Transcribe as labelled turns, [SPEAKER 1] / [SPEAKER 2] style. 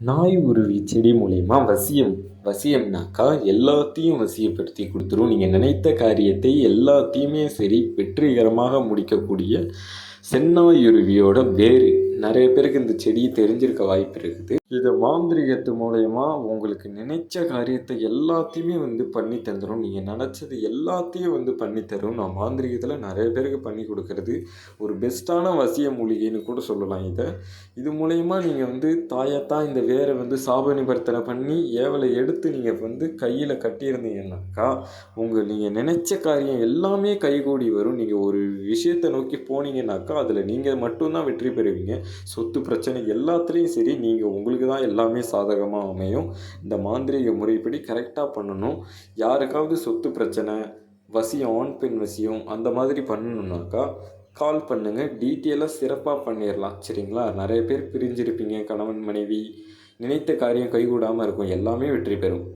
[SPEAKER 1] நாய் உருவி செடி மூலயமா வசியம் வசியம்னாக்கா எல்லாத்தையும் வசியப்படுத்தி கொடுத்துரும். நீங்கள் நினைத்த காரியத்தை எல்லாத்தையுமே சரி வெற்றிகரமாக முடிக்கக்கூடிய செந்நாயுருவியோட வேர். நிறைய பேருக்கு இந்த செடி தெரிஞ்சிருக்க வாய்ப்பு இருக்குது. இது மாந்திரிகத்து மூலயமா உங்களுக்கு நினைச்ச காரியத்தை எல்லாத்தையுமே வந்து பண்ணி தந்துடும் நீங்கள் நினச்சது எல்லாத்தையும் வந்து பண்ணி தரும். நான் மாந்திரிகத்தில் நிறைய பேருக்கு பண்ணி கொடுக்கறது. ஒரு பெஸ்ட்டான வசிய மூலிகைன்னு கூட சொல்லலாம் இதை. இது மூலயமா நீங்கள் வந்து தாயத்தான் இந்த வேரை வந்து சாப நிபர்த்தனை பண்ணி ஏவலை எடுத்து நீங்கள் வந்து கையில் கட்டியிருந்தீங்கன்னாக்கா உங்கள் நீங்கள் நினச்ச காரியம் எல்லாமே கைகூடி வரும். நீங்கள் ஒரு விஷயத்தை நோக்கி போனீங்கன்னாக்கா அதில் நீங்கள் மட்டும்தான் வெற்றி பெறுவீங்க. சொத்து பிரச்சனை எல்லாத்துலேயும் சரி நீங்கள் உங்களுக்கு தான் எல்லாமே சாதகமாக அமையும். இந்த மாந்திரீக முறைப்படி கரெக்டாக பண்ணணும். யாருக்காவது சொத்து பிரச்சனை வசியம் ஆண் பெண் வசியம் அந்த மாதிரி பண்ணணுன்னாக்கா கால் பண்ணுங்கள் டீட்டெயிலாக சிறப்பாக பண்ணிடலாம் சரிங்களா? நிறைய பேர் பிரிஞ்சிருப்பீங்க. கணவன் மனைவி நினைத்த காரியம் கைகூடாமல் இருக்கும். எல்லாமே வெற்றி பெறும்.